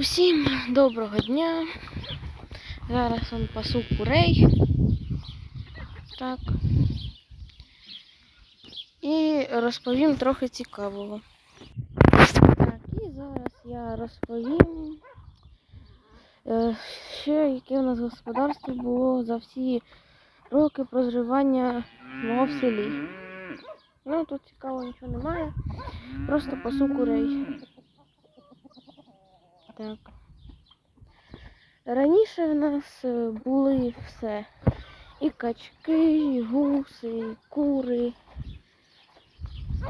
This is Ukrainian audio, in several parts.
Усім доброго дня. Зараз он пасу курей. Так. І розповім трохи цікавого. Так, і зараз я розповім, е, ще яке у нас господарство було за всі роки проживання мого в селі. Ну, тут цікаво нічого немає. Просто пасу курей. Так. Раніше в нас е, були все. І качки, і гуси, і кури,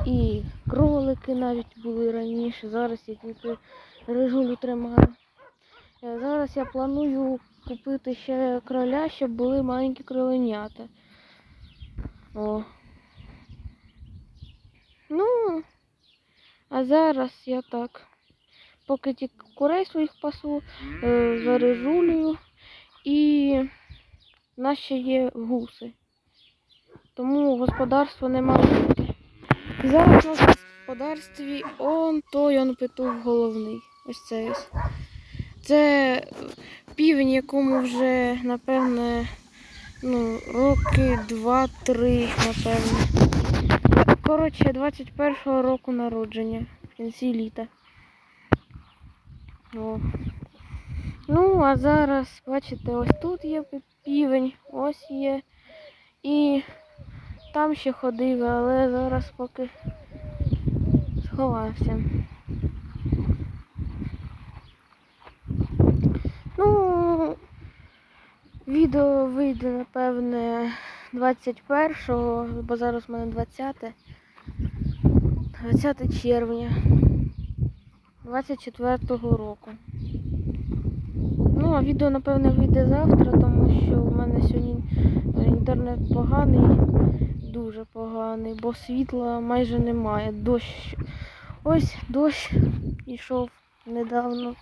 і кролики навіть були раніше. Зараз я тільки рижулю тримаю. Е, Зараз я планую купити ще кроля, щоб були маленькі кроленята. О. Ну, а зараз я так. Поки ті курей своїх пасу, е, зарежулюю і в нас ще є гуси. Тому господарство не маленьке. І зараз у нас в господарстві он той он петух головний. Ось ось. Це півень, якому вже, напевне, ну, роки два-три, напевне. Коротше, 21-го року народження в кінці літа. О. Ну, а зараз, бачите, ось тут є півень, ось є. І там ще ходив, але зараз поки сховався. Ну, відео вийде, напевне, 21-го, бо зараз в мене 20 20 червня 24-го року. Ну, а відео, напевне, вийде завтра, тому що в мене сьогодні е, інтернет поганий, дуже поганий, бо світла майже немає. Дощ. Ось дощ йшов недавно.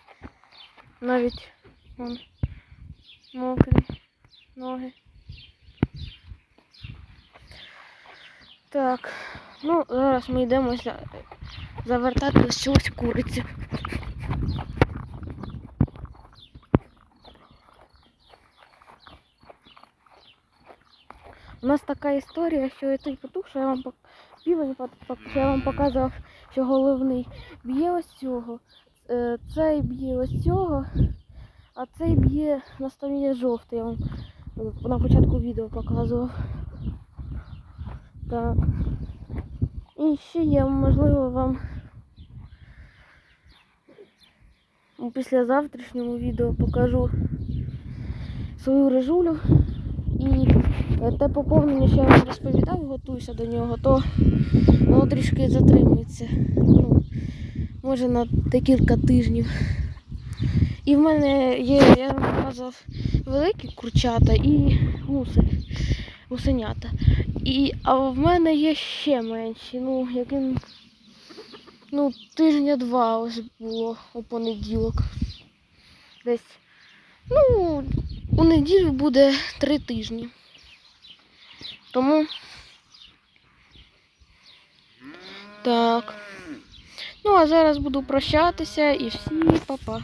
Навіть вон, мокрі ноги. Так, ну зараз ми йдемо за- завертати ось ось курицю. У нас така історія, що цей петух, що я вам півень, що я вам показував, що головний б'є ось цього. Е, Цей б'є ось цього, а цей б'є на стороні жовтий. Я вам е, на початку відео показував. Так. І ще я, можливо, вам у післязавтрашньому відео покажу свою режулю. І те поповнення, що я вам розповідав, готуюся до нього, то воно трішки затримується. Ну, може на декілька тижнів. І в мене є, я вам показав, великі курчата і гуси, гусенята. І, а в мене є ще менші, ну, яким ну, тижня два ось було у понеділок. Десь. Ну, у неділю буде три тижні. Тому. Так. Ну, а зараз буду прощатися і всі па-па.